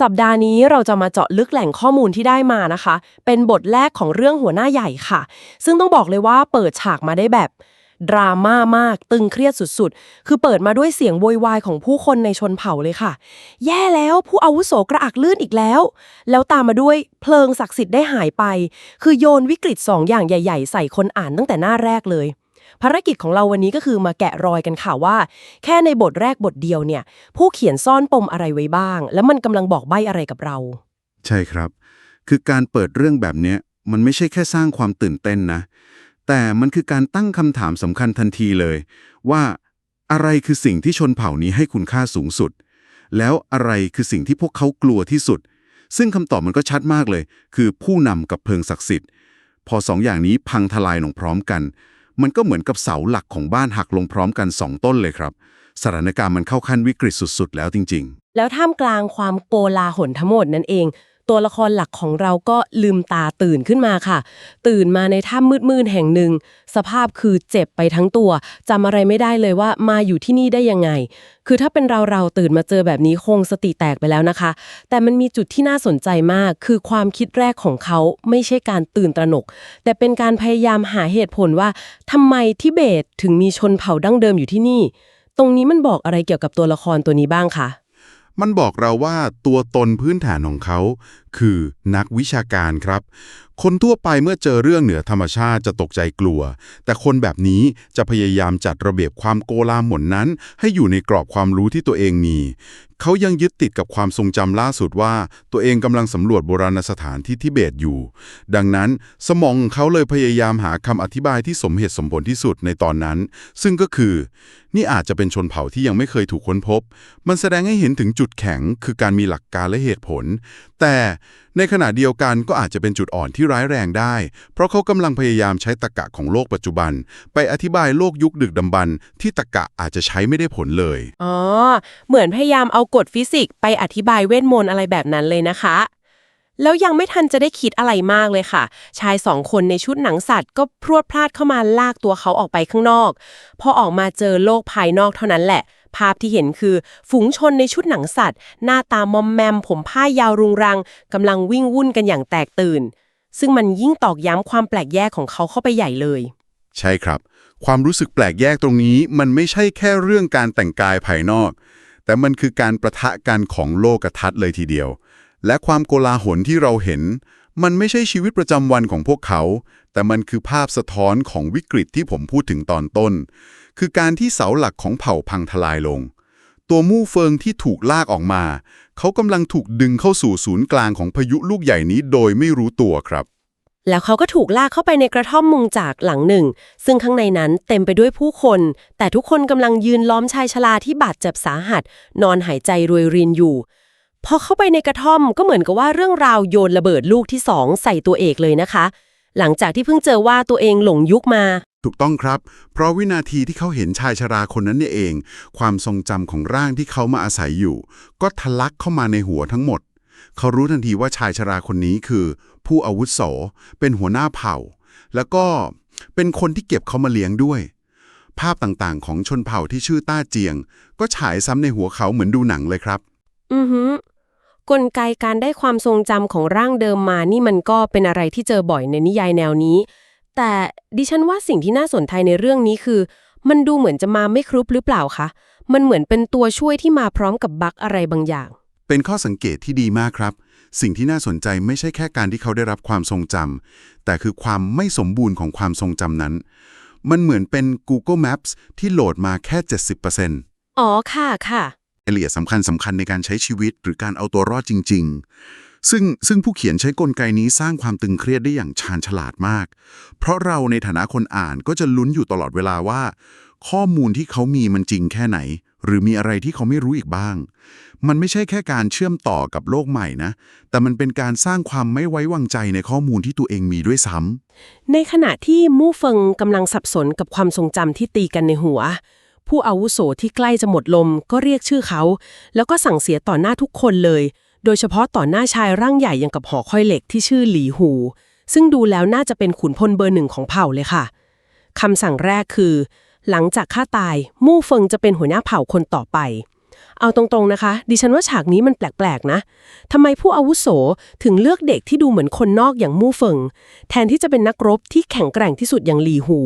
สัปดาห์นี้เราจะมาเจาะลึกแหล่งข้อมูลที่ได้มานะคะ เป็นบทแรกของเรื่องหัวหน้าใหญ่ค่ะ ซึ่งต้องบอกเลยว่าเปิดฉากมาได้แบบดราม่ามาก ตึงเครียดสุดๆ คือเปิดมาด้วยเสียงโวยวายของผู้คนในชนเผ่าเลยค่ะ แย่แล้วผู้อาวุโสกระอักลื่นอีกแล้ว แล้วตามมาด้วยเพลิงศักดิ์สิทธิ์ได้หายไป คือโยนวิกฤตสองอย่างใหญ่ ๆ ใส่คนอ่านตั้งแต่หน้าแรกเลย ภารกิจของเราวันนี้ก็คือมาแกะรอยกันค่ะว่า แค่ในบทแรกบทเดียวเนี่ย ผู้เขียนซ่อนปมอะไรไว้บ้าง แล้วมันกำลังบอกใบ้อะไรกับเรา ใช่ครับ คือการเปิดเรื่องแบบเนี้ยมันไม่ใช่แค่สร้างความตื่นเต้นนะ แต่มันคือการตั้งคำถามสำคัญทันทีเลย ว่าอะไรคือสิ่งที่ชนเผ่านี้ให้คุณค่าสูงสุด แล้วอะไรคือสิ่งที่พวกเขากลัวที่สุด ซึ่งคำตอบมันก็ชัดมากเลย คือผู้นำกับเพลิงศักดิ์สิทธิ์ พอสองอย่างนี้พังทลายลงพร้อมกัน มันก็เหมือนกับเสาหลักของบ้านหักลงพร้อมกันสองต้นเลยครับ สถานการณ์มันเข้าขั้นวิกฤตสุดๆ แล้วจริง ๆ แล้วท่ามกลางความโกลาหลทั้งหมดนั่นเอง ตัวละครหลักของเราก็ลืมตาตื่นขึ้นมาค่ะ ตื่นมาในถ้ำมืดๆแห่งหนึ่ง สภาพคือเจ็บไปทั้งตัวจำอะไรไม่ได้เลยว่ามาอยู่ที่นี่ได้ยังไง คือถ้าเป็นเราเราตื่นมาเจอแบบนี้คงสติแตกไปแล้วนะคะ แต่มันมีจุดที่น่าสนใจมาก คือความคิดแรกของเขาไม่ใช่การตื่นตระหนก แต่เป็นการพยายามหาเหตุผลว่าทำไมทิเบตถึงมีชนเผ่าดั้งเดิมอยู่ที่นี่ ตรงนี้มันบอกอะไรเกี่ยวกับตัวละครตัวนี้บ้างคะ มันบอกเราว่าตัวตนพื้นฐานของเขา คือนักวิชาการครับ คนทั่วไปเมื่อเจอเรื่องเหนือธรรมชาติจะตกใจกลัว แต่คนแบบนี้จะพยายามจัดระเบียบความโกลาหลนั้น ให้อยู่ในกรอบความรู้ที่ตัวเองมี เขายังยึดติดกับความทรงจำล่าสุดว่า ตัวเองกำลังสำรวจโบราณสถานที่ทิเบตอยู่ ดังนั้นสมองเขาเลยพยายามหาคำอธิบายที่สมเหตุสมผลที่สุดในตอนนั้น ซึ่งก็คือ นี่อาจจะเป็นชนเผ่าที่ยังไม่เคยถูกค้นพบ มันแสดงให้เห็นถึงจุดแข็งคือการมีหลักการและเหตุผล แต่ ในขณะเดียวกันก็อาจจะเป็นจุดอ่อนที่ร้ายแรงได้ เพราะเขากำลังพยายามใช้ตรรกะของโลกปัจจุบัน ไปอธิบายโลกยุคดึกดำบรรพ์ที่ตรรกะอาจจะใช้ไม่ได้ผลเลย อ๋อ เหมือนพยายามเอากฎฟิสิกส์ไปอธิบายเวทมนต์อะไรแบบนั้นเลยนะคะ แล้วยังไม่ทันจะได้คิดอะไรมากเลยค่ะ ชายสองคนในชุดหนังสัตว์ก็พรวดพลาดเข้ามาลากตัวเขาออกไปข้างนอก พอออกมาเจอโลกภายนอกเท่านั้นแหละ ภาพที่เห็นคือ ฝูงชนในชุดหนังสัตว์ หน้าตามอมแมม ผมผ้ายาวรุงรังกำลังวิ่งวุ่นกันอย่างแตกตื่น ซึ่งมันยิ่งตอกย้ำความแปลกแยกของเขาเข้าไปใหญ่เลย ใช่ครับ ความรู้สึกแปลกแยกตรงนี้ มันไม่ใช่แค่เรื่องการแต่งกายภายนอก แต่มันคือการประทะกันของโลกทัศน์เลยทีเดียว และความโกลาหลที่เราเห็น มันไม่ใช่ชีวิตประจำวันของพวกเขา แต่มันคือภาพสะท้อนของวิกฤตที่ผมพูดถึงตอนต้น คือการที่เสาหลักของเผ่าพังทลายลง ตัวมู่เฟิงที่ถูกลากออกมา เขากำลังถูกดึงเข้าสู่ศูนย์กลางของพายุลูกใหญ่นี้โดยไม่รู้ตัวครับ แล้วเขาก็ถูกลากเข้าไปในกระท่อมมุงจากหลังหนึ่ง ซึ่งข้างในนั้นเต็มไปด้วยผู้คน แต่ทุกคนกำลังยืนล้อมชายชราที่บาดเจ็บสาหัส นอนหายใจรวยรินอยู่พอเข้าไปในกระท่อมก็เหมือนกับว่าเรื่องราวโยนระเบิดลูกที่สองใส่ตัวเอกเลยนะคะ หลังจากที่เพิ่งเจอว่าตัวเองหลงยุคมา ถูกต้องครับ เพราะวินาทีที่เขาเห็นชายชราคนนั้นเนี่ยเอง ความทรงจำของร่างที่เขามาอาศัยอยู่ ก็ทะลักเข้ามาในหัวทั้งหมด เขารู้ทันทีว่าชายชราคนนี้คือ ผู้อาวุโสเป็นหัวหน้าเผ่า แล้วก็เป็นคนที่เก็บเขามาเลี้ยงด้วย ภาพต่างๆ ของชนเผ่าที่ชื่อต้าเจียง ก็ฉายซ้ำในหัวเขาเหมือนดูหนังเลยครับ อือฮึกลไกการได้ความทรงจำของร่างเดิมมานี่มันก็เป็นอะไรที่เจอบ่อยในนิยายแนวนี้ แต่ดิฉันว่าสิ่งที่น่าสนใจในเรื่องนี้คือ มันดูเหมือนจะมาไม่ครบหรือเปล่าคะ มันเหมือนเป็นตัวช่วยที่มาพร้อมกับบั๊กอะไรบางอย่าง เป็นข้อสังเกตที่ดีมากครับ สิ่งที่น่าสนใจไม่ใช่แค่การที่เขาได้รับความทรงจำแต่คือความไม่สมบูรณ์ของความทรงจำนั้น มันเหมือนเป็น Google Maps ที่โหลดมาแค่ 70%อ๋อค่ะค่ะรายละเอียดสำคัญสำคัญในการใช้ชีวิตหรือการเอาตัวรอดจริง ๆ ซึ่งซึ่งผู้เขียนใช้กลไกนี้สร้างความตึงเครียดได้อย่างชาญฉลาดมาก เพราะเราในฐานะคนอ่านก็จะลุ้นอยู่ตลอดเวลาว่า ข้อมูลที่เขามีมันจริงแค่ไหน หรือมีอะไรที่เขาไม่รู้อีกบ้าง มันไม่ใช่แค่การเชื่อมต่อกับโลกใหม่นะ แต่มันเป็นการสร้างความไม่ไว้วางใจในข้อมูลที่ตัวเองมีด้วยซ้ำในขณะที่มู่เฟิงกำลังสับสนกับความทรงจำที่ตีกันในหัวผู้อาวุโสที่ใกล้จะหมดลมก็เรียกชื่อเขา แล้วก็สั่งเสียต่อหน้าทุกคนเลย โดยเฉพาะต่อหน้าชายร่างใหญ่อย่างกับหอค่อยเหล็กที่ชื่อหลีหู ซึ่งดูแล้วน่าจะเป็นขุนพลเบอร์หนึ่งของเผ่าเลยค่ะคำสั่งแรกคือ หลังจากข้าตายมู่เฟิงจะเป็นหัวหน้าเผ่าคนต่อไป เอาตรงๆนะคะ ดิฉันว่าฉากนี้มันแปลกๆนะทำไมผู้อาวุโสถึงเลือกเด็กที่ดูเหมือนคนนอกอย่างมู่เฟิง แทนที่จะเป็นนักรบที่แข็งแกร่งที่สุดอย่างหลีฮู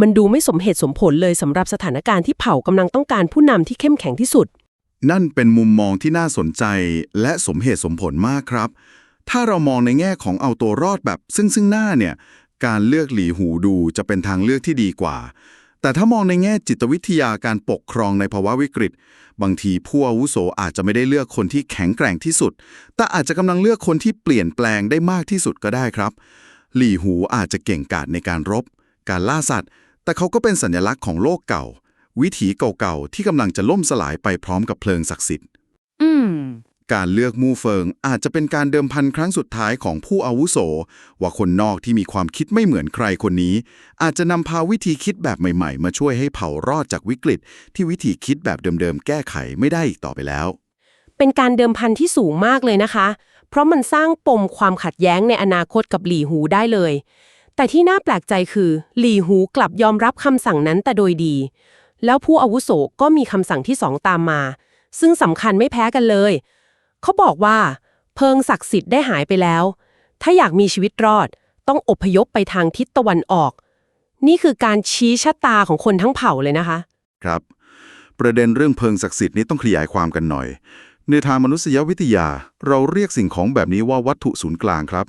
มันดูไม่สมเหตุสมผลเลยสำหรับสถานการณ์ที่เผ่ากำลังต้องการผู้นำที่เข้มแข็งที่สุด นั่นเป็นมุมมองที่น่าสนใจและสมเหตุสมผลมากครับ ถ้าเรามองในแง่ของเอาตัวรอดแบบซึ่งซึ่งหน้าเนี่ย การเลือกหลีหูดูจะเป็นทางเลือกที่ดีกว่า แต่ถ้ามองในแง่จิตวิทยาการปกครองในภาวะวิกฤต บางทีผู้อาวุโสอาจจะไม่ได้เลือกคนที่แข็งแกร่งที่สุด แต่อาจจะกำลังเลือกคนที่เปลี่ยนแปลงได้มากที่สุดก็ได้ครับ หลี่หูอาจจะเก่งกาจในการรบ การล่าสัตว์ แต่เขาก็เป็นสัญลักษณ์ของโลกเก่า วิถีเก่าๆ ที่กำลังจะล่มสลายไปพร้อมกับเพลิงศักดิ์สิทธิ์อืม การเลือกมู่เฟิงอาจจะเป็นการเดิมพันครั้งสุดท้ายของผู้อาวุโส ว่าคนนอกที่มีความคิดไม่เหมือนใครคนนี้ อาจจะนำพาวิธีคิดแบบใหม่ๆ มาช่วยให้เผ่ารอดจากวิกฤต ที่วิธีคิดแบบเดิมๆ แก้ไขไม่ได้อีกต่อไปแล้ว เป็นการเดิมพันที่สูงมากเลยนะคะ เพราะมันสร้างปมความขัดแย้งในอนาคตกับหลี่หูได้เลย แต่ที่น่าแปลกใจคือ หลี่หูกลับยอมรับคำสั่งนั้นแต่โดยดี แล้วผู้อาวุโสก็มีคำสั่งที่สองตามมา ซึ่งสำคัญไม่แพ้กันเลย เขาบอกว่า เพิงศักดิ์สิทธิ์ได้หายไปแล้ว ถ้าอยากมีชีวิตรอด ต้องอพยพไปทางทิศตะวันออก นี่คือการชี้ชะตาของคนทั้งเผ่าเลยนะคะ ครับ ประเด็นเรื่องเพิงศักดิ์สิทธิ์นี้ต้องขยายความกันหน่อย ในทางมนุษยวิทยา เราเรียกสิ่งของแบบนี้ว่าวัตถุศูนย์กลางครับ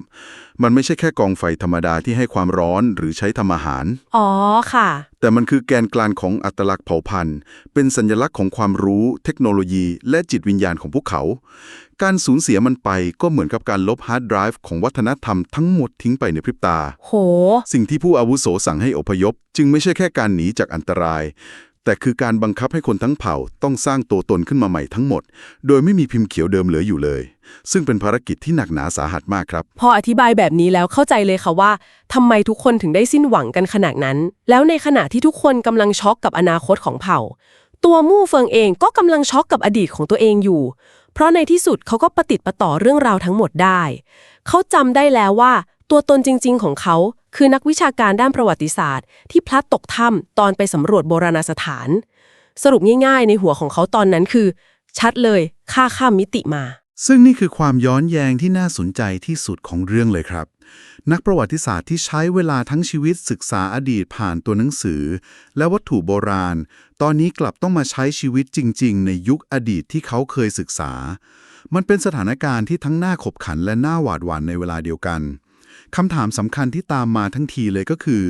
มันไม่ใช่แค่กองไฟธรรมดาที่ให้ความร้อนหรือใช้ทำอาหาร อ๋อค่ะ แต่มันคือแกนกลางของอัตลักษณ์เผ่าพันธุ์ เป็นสัญลักษณ์ของความรู้ เทคโนโลยี และจิตวิญญาณของพวกเขา การสูญเสียมันไปก็เหมือนกับการลบฮาร์ดไดรฟ์ของวัฒนธรรมทั้งหมดทิ้งไปในพริบตา โห สิ่งที่ผู้อาวุโสสั่งให้อพยพ จึงไม่ใช่แค่การหนีจากอันตราย แต่คือการบังคับให้คนทั้งเผ่าต้องสร้างตัวตนขึ้นมาใหม่ทั้งหมด โดยไม่มีพิมพ์เขียวเดิมเหลืออยู่เลย ซึ่งเป็นภารกิจที่หนักหนาสาหัสมากครับ พออธิบายแบบนี้แล้วเข้าใจเลยค่ะว่าทำไมทุกคนถึงได้สิ้นหวังกันขนาดนั้น แล้วในขณะที่ทุกคนกำลังช็อกกับอนาคตของเผ่า ตัวมู่เฟิงเองก็กำลังช็อกกับอดีตของตัวเองอยู่ เพราะในที่สุดเขาก็ประติดประต่อเรื่องราวทั้งหมดได้ เขาจำได้แล้วว่า ตัวตนจริง ๆ ของเขา คือนักวิชาการด้านประวัติศาสตร์ ที่พลัดตกถ้ำตอนไปสำรวจโบราณสถาน สรุปง่ายๆ ในหัวของเขาตอนนั้นคือ ชัดเลยค่าข้ามมิติมา ซึ่งนี่คือความย้อนแยงที่น่าสนใจที่สุดของเรื่องเลยครับ นักประวัติศาสตร์ที่ใช้เวลาทั้งชีวิตศึกษาอดีตผ่านตัวหนังสือ และวัตถุโบราณ ตอนนี้กลับต้องมาใช้ชีวิตจริง ๆ ในยุคอดีตที่เขาเคยศึกษา มันเป็นสถานการณ์ที่ทั้งน่าขบขันและน่าหวาดหวั่นในเวลาเดียวกัน คำถามสำคัญที่ตามมาทั้งทีเลยก็คือ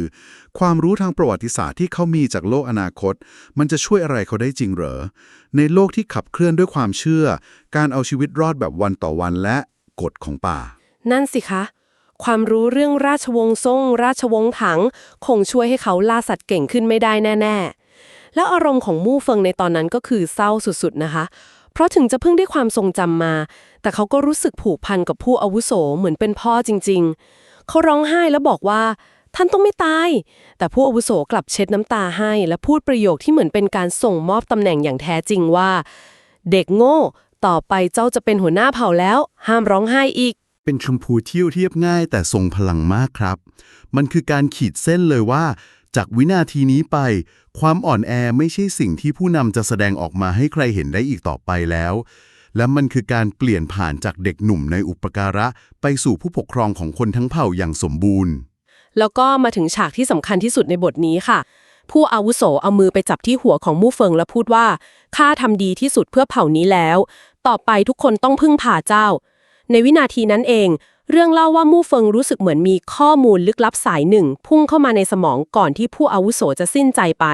ความรู้ทางประวัติศาสตร์ที่เขามีจากโลกอนาคต มันจะช่วยอะไรเขาได้จริงเหรอ ในโลกที่ขับเคลื่อนด้วยความเชื่อ การเอาชีวิตรอดแบบวันต่อวันและกฎของป่า นั่นสิคะ ความรู้เรื่องราชวงศ์ซ่งราชวงศ์ถัง คงช่วยให้เขาล่าสัตว์เก่งขึ้นไม่ได้แน่ ๆ แล้วอารมณ์ของมู่เฟิงในตอนนั้นก็คือเศร้าสุดๆนะคะเพราะถึงจะเพิ่งได้ความทรงจำมา แต่เขาก็รู้สึกผูกพันกับผู้อาวุโสเหมือนเป็นพ่อจริงๆ เขาร้องไห้แล้วบอกว่า ท่านต้องไม่ตาย แต่ผู้อาวุโสกลับเช็ดน้ำตาให้ และพูดประโยคที่เหมือนเป็นการส่งมอบตำแหน่งอย่างแท้จริงว่า เด็กโง่ ต่อไปเจ้าจะเป็นหัวหน้าเผ่าแล้ว ห้ามร้องไห้อีก เป็นชมพูเที่ยวเรียบง่าย แต่ทรงพลังมากครับ มันคือการขีดเส้นเลยว่า จากวินาทีนี้ไป ความอ่อนแอไม่ใช่สิ่งที่ผู้นำจะแสดงออกมาให้ใครเห็นได้อีกต่อไปแล้ว และมันคือการเปลี่ยนผ่านจากเด็กหนุ่มในอุปการะ ไปสู่ผู้ปกครองของคนทั้งเผ่าอย่างสมบูรณ์ แล้วก็มาถึงฉากที่สำคัญที่สุดในบทนี้ค่ะ ผู้อาวุโสเอามือไปจับที่หัวของมู่เฟิงและพูดว่าข้าทำดีที่สุดเพื่อเผ่านี้แล้ว ต่อไปทุกคนต้องพึ่งพาเจ้า ในวินาทีนั้นเอง เรื่องเล่าว่ามู่เฟิงรู้สึกเหมือนมีข้อมูลลึกลับสายหนึ่ง พุ่งเข้ามาในสมองก่อนที่ผู้อาวุโสจะสิ้นใจไป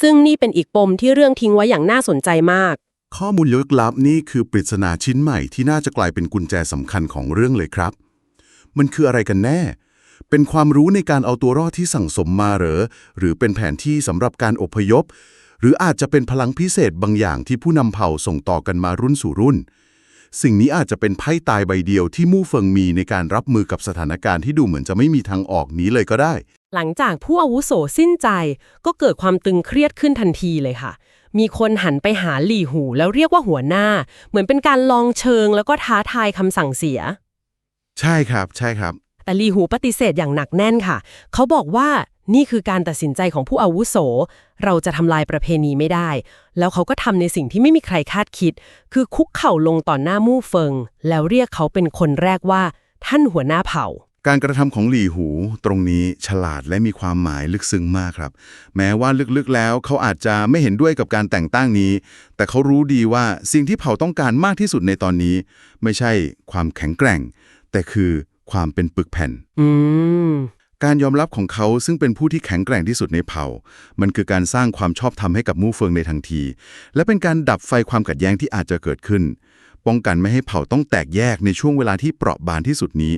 ซึ่งนี่เป็นอีกปมที่เรื่องทิ้งไว้อย่างน่าสนใจมาก ข้อมูลลึกลับนี่คือปริศนาชิ้นใหม่ที่น่าจะกลายเป็นกุญแจสำคัญของเรื่องเลยครับ มันคืออะไรกันแน่ เป็นความรู้ในการเอาตัวรอดที่สั่งสมมาหรอ หรือเป็นแผนที่สำหรับการอพยพ หรืออาจจะเป็นพลังพิเศษบางอย่างที่ผู้นำเผ่าส่งต่อกันมารุ่นสู่รุ่น สิ่งนี้อาจจะเป็นไพ่ตายใบเดียวที่มู่เฟิงมีในการรับมือกับสถานการณ์ที่ดูเหมือนจะไม่มีทางออกนี้เลยก็ได้ หลังจากผู้อาวุโสสิ้นใจก็เกิดความตึงเครียดขึ้นทันทีเลยค่ะ มีคนหันไปหาหลี่หูแล้วเรียกว่าหัวหน้า เหมือนเป็นการลองเชิงแล้วก็ท้าทายคำสั่งเสีย ใช่ครับ ใช่ครับ แต่หลี่หูปฏิเสธอย่างหนักแน่นค่ะ เขาบอกว่านี่คือการตัดสินใจของผู้อาวุโส เราจะทำลายประเพณีไม่ได้ แล้วเขาก็ทำในสิ่งที่ไม่มีใครคาดคิด คือคุกเข่าลงต่อหน้ามู่เฟิง แล้วเรียกเขาเป็นคนแรกว่า ท่านหัวหน้าเผ่า การกระทำของหลี่หูตรงนี้ฉลาดและมีความหมายลึกซึ้งมากครับ แม้ว่าลึกๆแล้วเขาอาจจะไม่เห็นด้วยกับการแต่งตั้งนี้ แต่เขารู้ดีว่าสิ่งที่เผ่าต้องการมากที่สุดในตอนนี้ ไม่ใช่ความแข็งแกร่ง แต่คือความเป็นปึกแผ่นอืมการยอมรับของเขาซึ่งเป็นผู้ที่แข็งแกร่งที่สุดในเผ่า มันคือการสร้างความชอบธรรมให้กับมู่เฟิงในทันที และเป็นการดับไฟความขัดแย้งที่อาจจะเกิดขึ้น ป้องกันไม่ให้เผ่าต้องแตกแยกในช่วงเวลาที่เปราะบางที่สุดนี้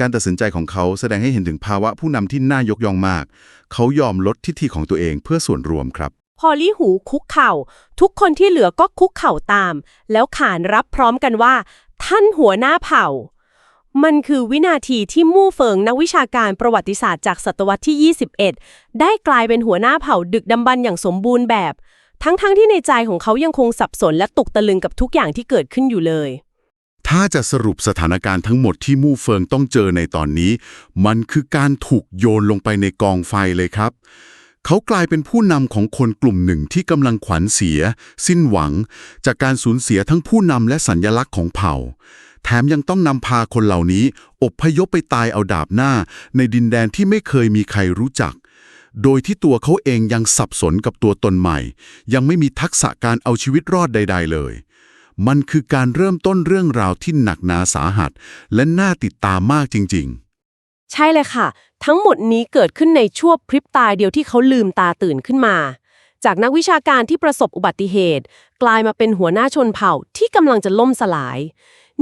การตัดสินใจของเขาแสดงให้เห็นถึงภาวะผู้นำที่น่ายกย่องมาก เขายอมลดทิฐิของตัวเองเพื่อส่วนรวมครับ พอลี่หูคุกเข่า ทุกคนที่เหลือก็คุกเข่าตาม แล้วขานรับพร้อมกันว่า ท่านหัวหน้าเผ่า มันคือวินาทีที่มู่เฟิงนักวิชาการประวัติศาสตร์จากศตวรรษที่ 21 ได้กลายเป็นหัวหน้าเผ่าดึกดำบรรพ์อย่างสมบูรณ์แบบ ทั้งๆทที่ในใจของเขายังคงสับสนและตกตะลึงกับทุกอย่างที่เกิดขึ้นอยู่เลย ถ้าจะสรุปสถานการณ์ทั้งหมดที่มู่เฟิงต้องเจอในตอนนี้ มันคือการถูกโยนลงไปในกองไฟเลยครับ เขากลายเป็นผู้นำของคนกลุ่มหนึ่งที่กำลังขวัญเสีย สิ้นหวัง จากการสูญเสียทั้งผู้นำและสัญญลักษณ์ของเผ่า แถมยังต้องนำพาคนเหล่านี้ อบพยพไปตายเอาดาบหน้า ในดินแดนที่ไม่เคยมีใครรู้จัก โดยที่ตัวเขาเองยังสับสนกับตัวตนใหม่ ยังไม่มีทักษะการเอาชีวิตรอดใด ๆ เลย มันคือการเริ่มต้นเรื่องราวที่หนักหนาสาหัส และน่าติดตามมากจริง ๆ ใช่เลยค่ะ ทั้งหมดนี้เกิดขึ้นในชั่วพริบตาเดียวที่เขาลืมตาตื่นขึ้นมา จากนักวิชาการที่ประสบอุบัติเหตุ กลายมาเป็นหัวหน้าชนเผ่าที่กำลังจะล่มสลาย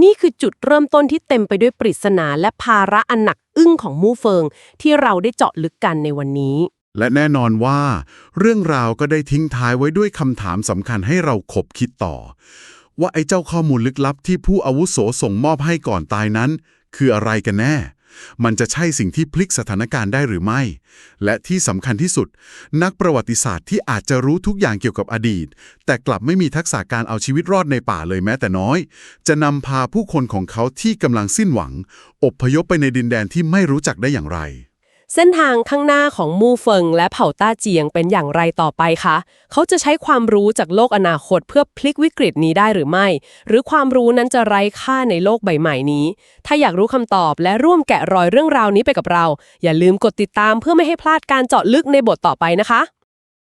นี่คือจุดเริ่มต้นที่เต็มไปด้วยปริศนาและภาระอันหนักอึ้งของมู่เฟิง ที่เราได้เจาะลึกกันในวันนี้ และแน่นอนว่า เรื่องราวก็ได้ทิ้งท้ายไว้ด้วยคำถามสำคัญให้เราขบคิดต่อ ว่าไอ้เจ้าข้อมูลลึกลับที่ผู้อาวุโสส่งมอบให้ก่อนตายนั้น คืออะไรกันแน่ มันจะใช่สิ่งที่พลิกสถานการณ์ได้หรือไม่ และที่สำคัญที่สุด นักประวัติศาสตร์ที่อาจจะรู้ทุกอย่างเกี่ยวกับอดีต แต่กลับไม่มีทักษะการเอาชีวิตรอดในป่าเลยแม้แต่น้อย จะนำพาผู้คนของเขาที่กำลังสิ้นหวัง อบพยพไปในดินแดนที่ไม่รู้จักได้อย่างไร เส้นทางข้างหน้าของมู่เฟิงและเผ่าต้าเจียงเป็นอย่างไรต่อไปคะ เขาจะใช้ความรู้จากโลกอนาคตเพื่อพลิกวิกฤตนี้ได้หรือไม่ หรือความรู้นั้นจะไร้ค่าในโลกใบใหม่นี้ ถ้าอยากรู้คำตอบและร่วมแกะรอยเรื่องราวนี้ไปกับเรา อย่าลืมกดติดตามเพื่อไม่ให้พลาดการเจาะลึกในบทต่อไปนะคะ